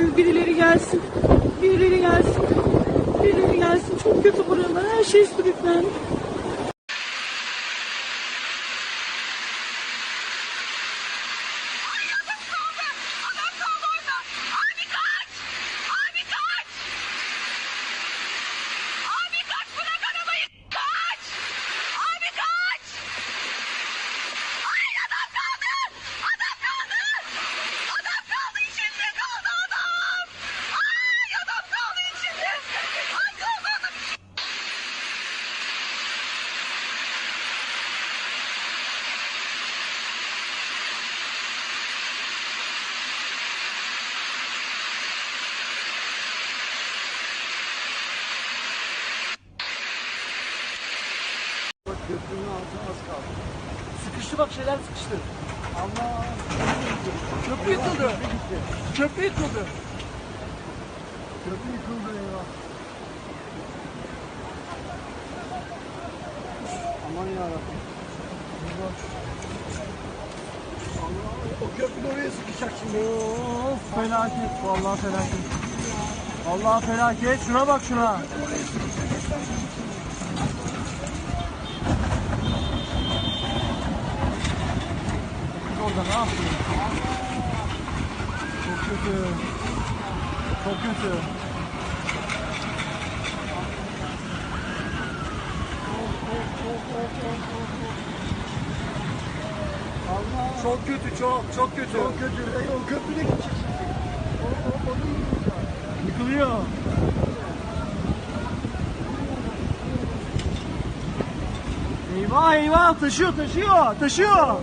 gel, birileri gelsin. Birileri gelsin. Birileri gelsin. Çok kötü buralar. Her şey sürüklendi. Sıkıştı bak şeyler sıkıştı. Allah. Köprü yıkıldı. Köprü yıkıldı. Köprü yıkıldı eyvah. Aman yarabbim. Allah o köprü oraya sıkışacak şimdi. Of felaket. Vallahi felaket. Vallahi felaket. Şuna bak şuna. Orada ne yapıyor? Çok kötü. Çok kötü. Çok kötü çok çok kötü. Çok kötü. Ey, o köprüde gidecek şimdi. O, o, o da yıkılacak. Yıkılıyor. Eyvah eyvah taşıyor taşıyor taşıyor.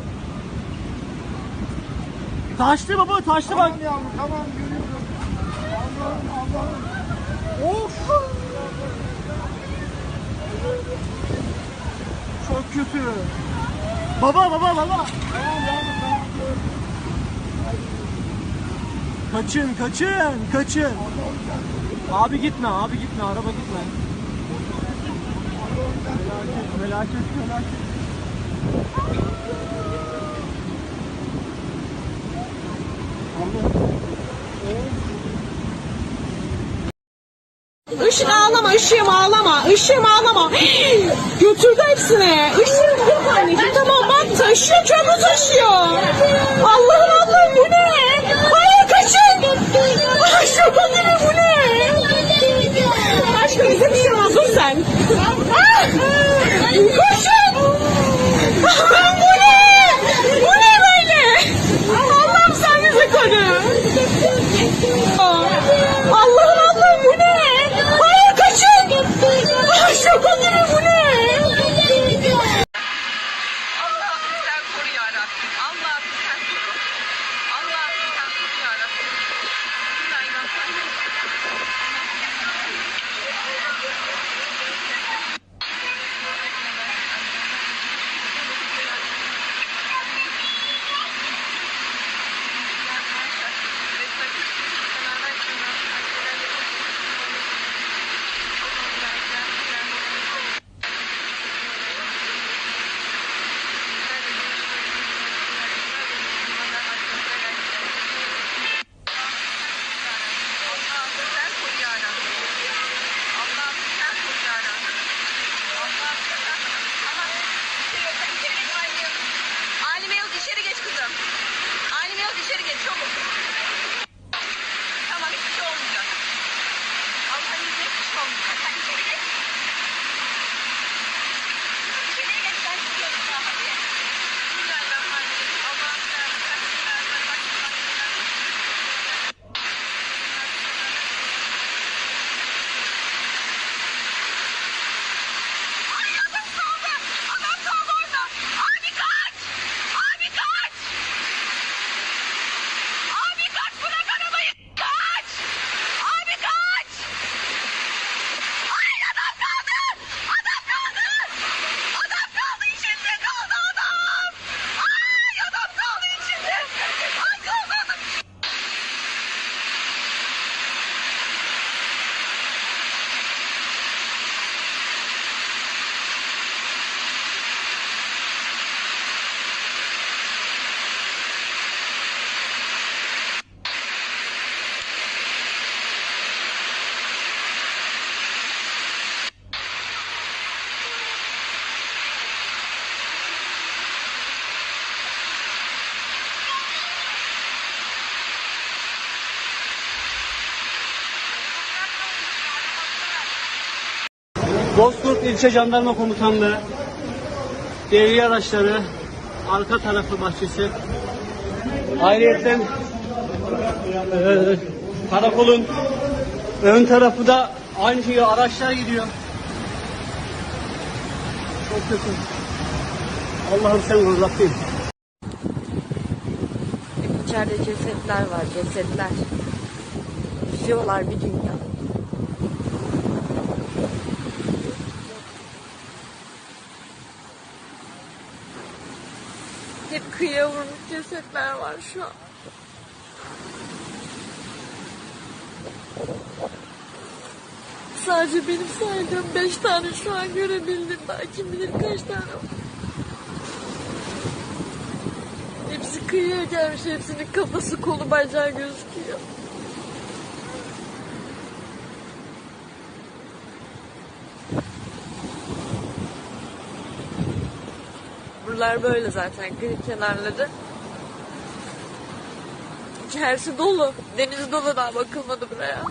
Taştı baba taştı bak. Tamam yavrum tamam görüyorum. Allah'ım Allah'ım. Of. Çok kötü. Baba baba baba. Tamam yavrum tamam. Kaçın kaçın kaçın. Abi gitme abi gitme araba gitme. Felaket felaket felaket. Işık ağlama, ışığım ağlama, ışığım ağlama. Götürdü hepsini. Işığım yok anneciğim. Tamam bak taşıyor, çöpü taşıyor. Allah'ım Allah'ım bu ne? Hayır kaçın. Ay şaka gibi bu ne? Aşkım bize bir şey olmaz dur sen. Ah! Geliyorum. Aynı biraz içeri geç çabuk. Bozkurt İlçe Jandarma Komutanlığı devriye araçları arka tarafı bahçesi ayrıyeten e, karakolun ön tarafı da aynı şekilde araçlar gidiyor. Çok kötü. Allah'ım sen koru Rabbim. İçeride cesetler var, cesetler. Yüzüyorlar bir dünya. Hep kıyıya vurmuş cesetler var şu an. Sadece benim saydığım beş tane şu an görebildim. Kim bilir kaç tane. Hepsi kıyıya gelmiş. Hepsinin kafası kolu bacağı gözüküyor. Buralar böyle zaten kıyı kenarları. İçerisi dolu. Deniz dolu daha bakılmadı buraya.